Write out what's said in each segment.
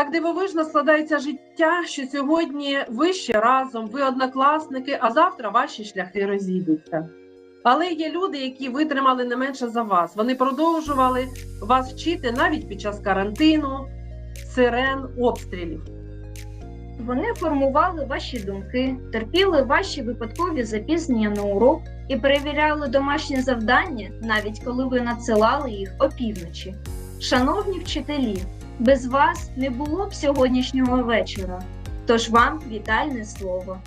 Так дивовижно складається життя, що сьогодні ви ще разом, ви однокласники, а завтра ваші шляхи розійдуться. Але є люди, які витримали не менше за вас. Вони продовжували вас вчити навіть під час карантину, сирен, обстрілів. Вони формували ваші думки, терпіли ваші випадкові запізнення на урок і перевіряли домашні завдання, навіть коли ви надсилали їх опівночі. Шановні вчителі, без вас не було б сьогоднішнього вечора. Тож вам вітальне слово.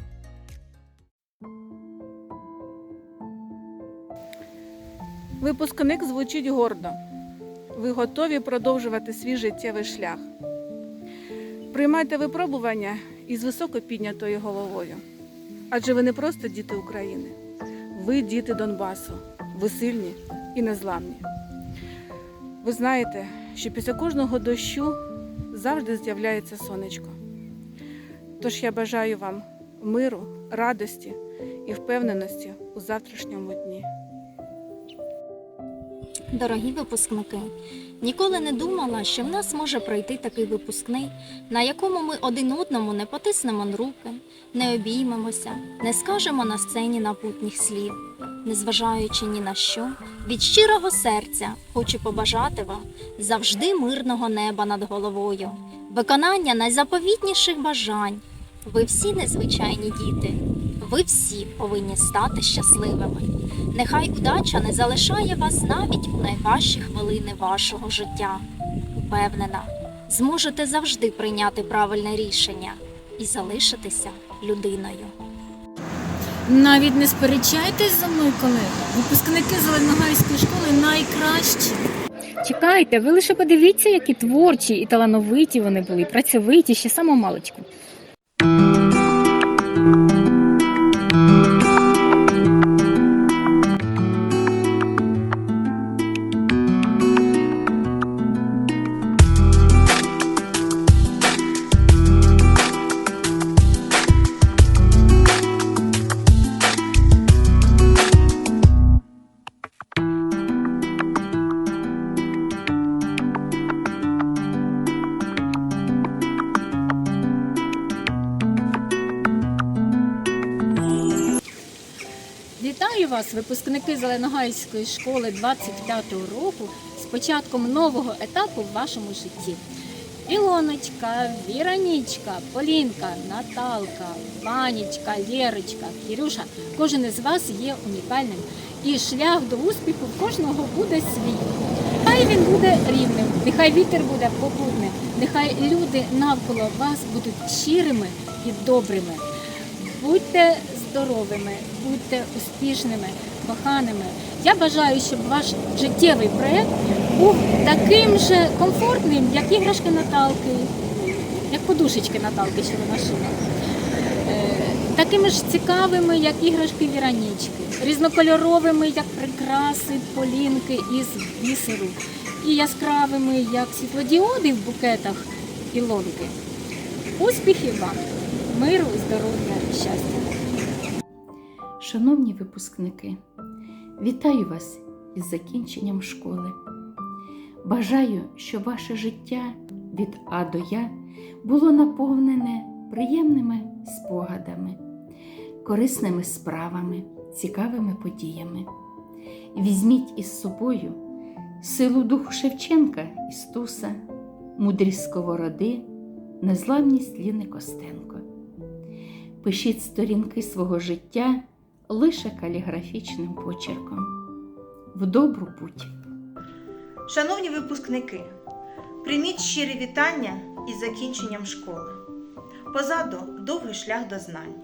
Випускник звучить гордо. Ви готові продовжувати свій життєвий шлях. Приймайте випробування із високо піднятою головою. Адже ви не просто діти України, ви діти Донбасу, ви сильні і незламні. Ви знаєте, що після кожного дощу завжди з'являється сонечко. Тож я бажаю вам миру, радості і впевненості у завтрашньому дні. Дорогі випускники, ніколи не думала, що в нас може пройти такий випускний, на якому ми один одному не потиснемо руки, не обіймемося, не скажемо на сцені напутніх слів. Незважаючи ні на що, від щирого серця хочу побажати вам завжди мирного неба над головою, виконання найзаповітніших бажань. Ви всі незвичайні діти, ви всі повинні стати щасливими. Нехай удача не залишає вас навіть у найважчі хвилини вашого життя. Упевнена, зможете завжди прийняти правильне рішення і залишитися людиною. Навіть не сперечайтесь за мною, колеги. Випускники Зеленогайської школи найкращі. Чекайте, ви лише подивіться, які творчі і талановиті вони були, працьовиті ще саму Вітаю вас, випускники Зеленогайської школи 25-го року з початком нового етапу в вашому житті. Ілоночка, Віронічка, Полінка, Наталка, Ванічка, Лєрочка, Кірюша. Кожен із вас є унікальним. І шлях до успіху кожного буде свій. Хай він буде рівним, нехай вітер буде попутним, нехай люди навколо вас будуть щирими і добрими. Будьте здоровими, будьте успішними, коханими. Я бажаю, щоб ваш життєвий проєкт був таким же комфортним, як іграшки Наталки, як подушечки Наталки, що вона шила. Е, Такими ж цікавими, як іграшки Віронічки, різнокольоровими, як прикраси Полінки із бісеру, і яскравими, як світлодіоди в букетах Ілонки. Успіхів вам, миру, здоров'я і щастя! Шановні випускники, вітаю вас із закінченням школи. Бажаю, щоб ваше життя від А до Я було наповнене приємними спогадами, корисними справами, цікавими подіями. Візьміть із собою силу духу Шевченка і Стуса, мудрість сковороди, незламність Ліни Костенко. Пишіть сторінки свого життя лише каліграфічним почерком. В добру путь! Шановні випускники, прийміть щирі вітання із закінченням школи. Позаду довгий шлях до знань,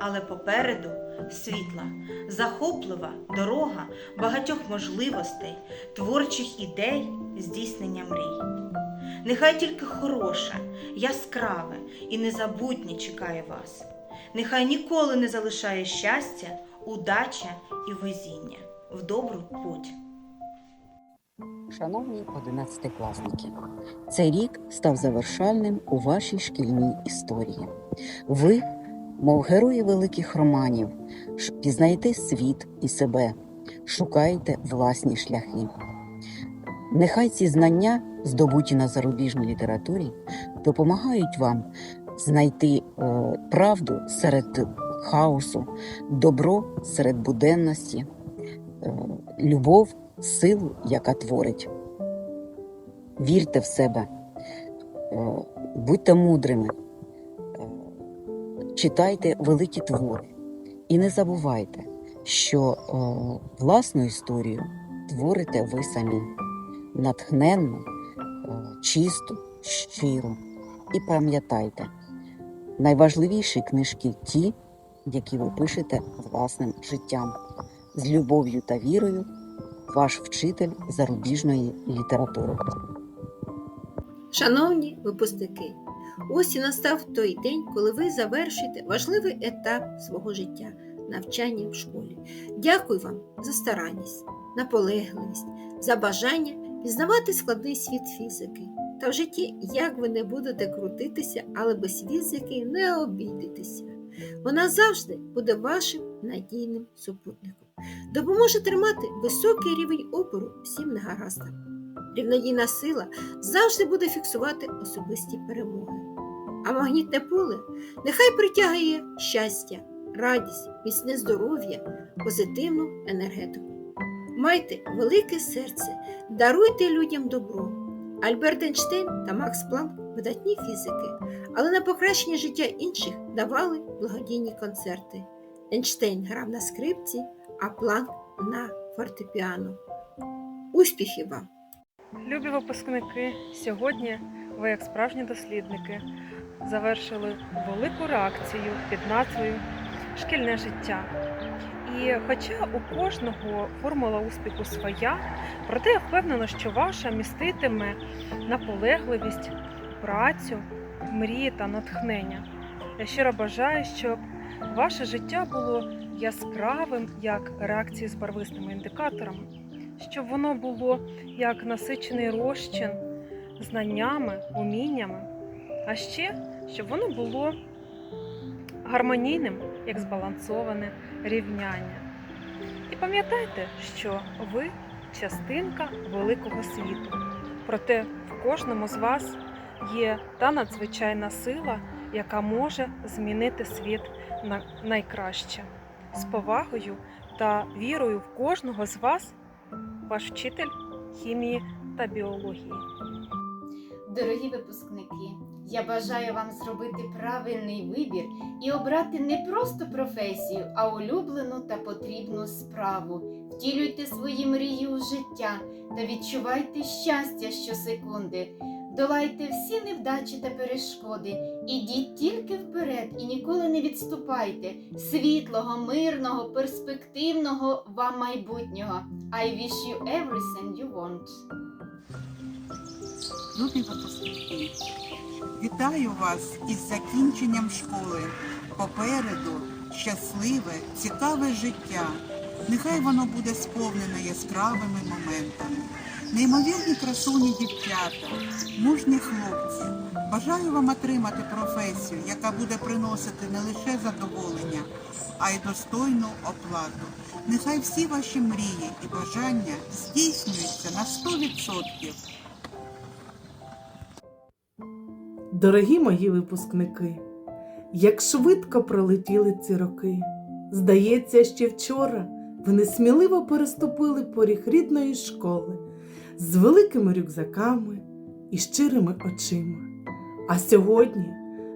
але попереду світла, захоплива дорога багатьох можливостей, творчих ідей, здійснення мрій. Нехай тільки хороше, яскраве і незабутнє чекає вас. Нехай ніколи не залишає щастя, удача і везіння в добру путь. Шановні одинадцятикласники, цей рік став завершальним у вашій шкільній історії. Ви, мов герої великих романів, пізнаєте світ і себе, шукаєте власні шляхи. Нехай ці знання здобуті на зарубіжній літературі, допомагають вам знайти е, правду серед хаосу, добро серед буденності, е, любов, силу, яка творить. Вірте в себе, е, будьте мудрими, е, читайте великі твори і не забувайте, що власну історію творите ви самі натхненну, е, чисту, щиру. І пам'ятайте, найважливіші книжки ті, які ви пишете власним життям, з любов'ю та вірою, ваш вчитель зарубіжної літератури. Шановні випускники, ось і настав той день, коли ви завершите важливий етап свого життя навчання в школі. Дякую вам за старанність, наполегливість, за бажання пізнавати складний світ фізики. Та в житті, як ви не будете крутитися, але без фізики не обійдетеся. Вона завжди буде вашим надійним супутником. Допоможе тримати високий рівень опору всім негараздам. Рівнодійна сила завжди буде фіксувати особисті перемоги. А магнітне поле нехай притягує щастя, радість, міцне здоров'я, позитивну енергетику. Майте велике серце, даруйте людям добро. Альберт Ейнштейн та Макс Планк видатні фізики, але на покращення життя інших давали благодійні концерти. Ейнштейн грав на скрипці, а Планк на фортепіано. Успіхів вам! Любі випускники, сьогодні ви, як справжні дослідники, завершили велику реакцію під назвою Шкільне життя. І хоча у кожного формула успіху своя, проте я впевнена, що ваша міститиме наполегливість, працю, мрії та натхнення. Я щиро бажаю, щоб ваше життя було яскравим, як реакції з барвистими індикаторами, щоб воно було як насичений розчин знаннями, уміннями, а ще щоб воно було гармонійним, як збалансоване рівняння. І пам'ятайте, що ви частинка великого світу. Проте в кожному з вас є та надзвичайна сила, яка може змінити світ на найкраще. З повагою та вірою в кожного з вас ваш вчитель хімії та біології. Дорогі випускники, я бажаю вам зробити правильний вибір і обрати не просто професію, а улюблену та потрібну справу. Втілюйте свої мрії у життя та відчувайте щастя щосекунди. Долайте всі невдачі та перешкоди, ідіть тільки вперед і ніколи не відступайте. Світлого, мирного, перспективного вам майбутнього. I wish you everything you want. Вітаю вас із закінченням школи. Попереду щасливе, цікаве життя. Нехай воно буде сповнене яскравими моментами. Неймовірні красуні дівчата, мужні хлопці. Бажаю вам отримати професію, яка буде приносити не лише задоволення, а й достойну оплату. Нехай всі ваші мрії і бажання здійснюються на 100%. Дорогі мої випускники, як швидко пролетіли ці роки. Здається, ще вчора ви несміливо переступили поріг рідної школи з великими рюкзаками і щирими очима. А сьогодні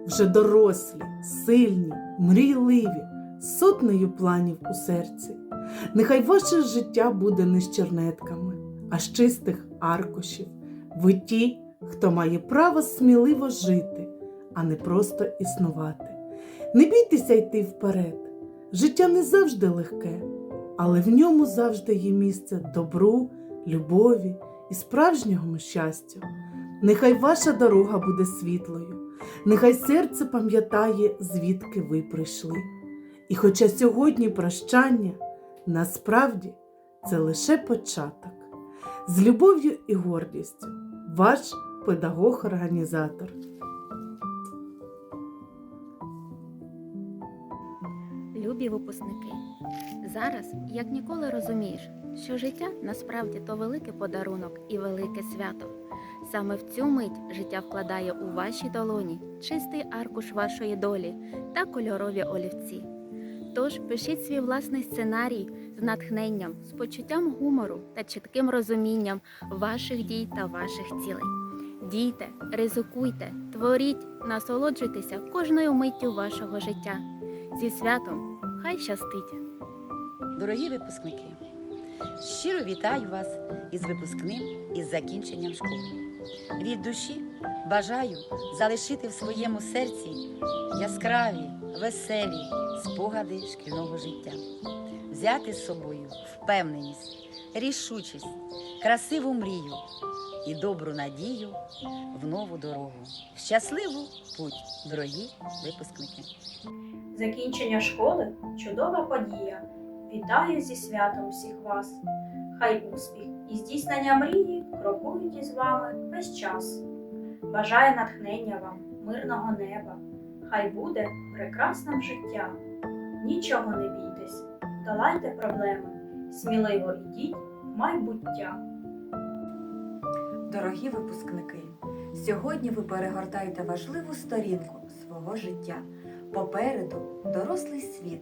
вже дорослі, сильні, мрійливі, з сотнею планів у серці. Нехай ваше життя буде не з чернетками, а з чистих аркушів. Ви хто має право сміливо жити, а не просто існувати. Не бійтеся йти вперед. Життя не завжди легке, але в ньому завжди є місце добру, любові і справжньому щастю. Нехай ваша дорога буде світлою, нехай серце пам'ятає, звідки ви прийшли. І хоча сьогодні прощання насправді це лише початок. З любов'ю і гордістю, ваш педагог-організатор. Любі випускники, зараз як ніколи розумієш, що життя насправді то великий подарунок і велике свято. Саме в цю мить життя вкладає у ваші долоні чистий аркуш вашої долі та кольорові олівці. Тож пишіть свій власний сценарій з натхненням, з почуттям гумору та чітким розумінням ваших дій та ваших цілей. Дійте, ризикуйте, творіть, насолоджуйтеся кожною миттю вашого життя. Зі святом хай щастить! Дорогі випускники, щиро вітаю вас із випускним і закінченням школи. Від душі бажаю залишити в своєму серці яскраві, веселі спогади шкільного життя, взяти з собою впевненість, рішучість, красиву мрію і добру надію в нову дорогу. Щасливу путь, дорогі випускники! Закінчення школи чудова подія. Вітаю зі святом всіх вас. Хай успіх і здійснення мрії крокують із вами весь час. Бажаю натхнення вам, мирного неба. Хай буде прекрасним життя. Нічого не бійтесь, долайте проблеми, сміливо ідіть в майбуття. Дорогі випускники, сьогодні ви перегортаєте важливу сторінку свого життя. Попереду дорослий світ,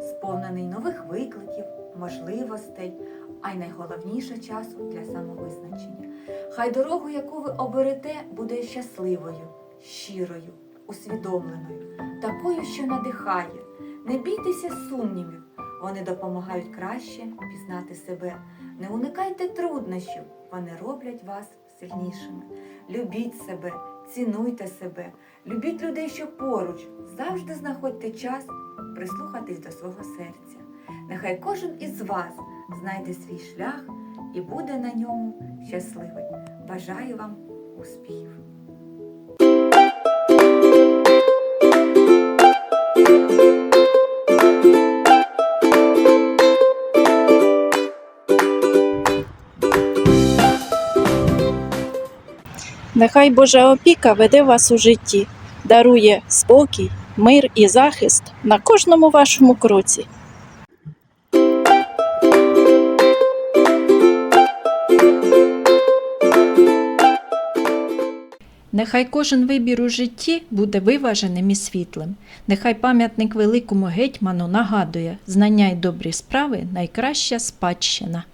сповнений нових викликів, можливостей, а й найголовніше часу для самовизначення. Хай дорогу, яку ви оберете, буде щасливою, щирою, усвідомленою, такою, що надихає. Не бійтеся сумнівів, вони допомагають краще пізнати себе. Не уникайте труднощів, вони роблять вас сильнішими. Любіть себе, цінуйте себе, любіть людей, що поруч, завжди знаходьте час прислухатись до свого серця. Нехай кожен із вас знайде свій шлях і буде на ньому щасливий. Бажаю вам успіхів! Нехай Божа опіка веде вас у житті, дарує спокій, мир і захист на кожному вашому кроці. Нехай кожен вибір у житті буде виваженим і світлим. Нехай пам'ятник великому гетьману нагадує знання й добрі справи найкраща спадщина.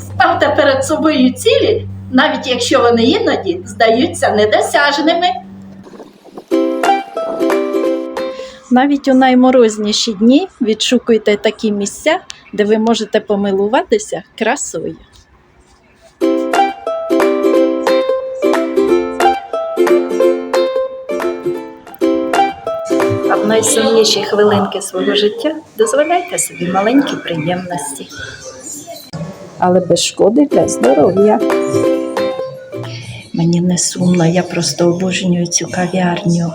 Ставте перед собою цілі, навіть якщо вони іноді здаються недосяжними. Навіть у найморозніші дні відшукуйте такі місця, де ви можете помилуватися красою. Найсумніші хвилинки свого життя дозволяйте собі маленькі приємності. Але без шкоди для здоров'я. Мені не сумно, я просто обожнюю цю кав'ярню.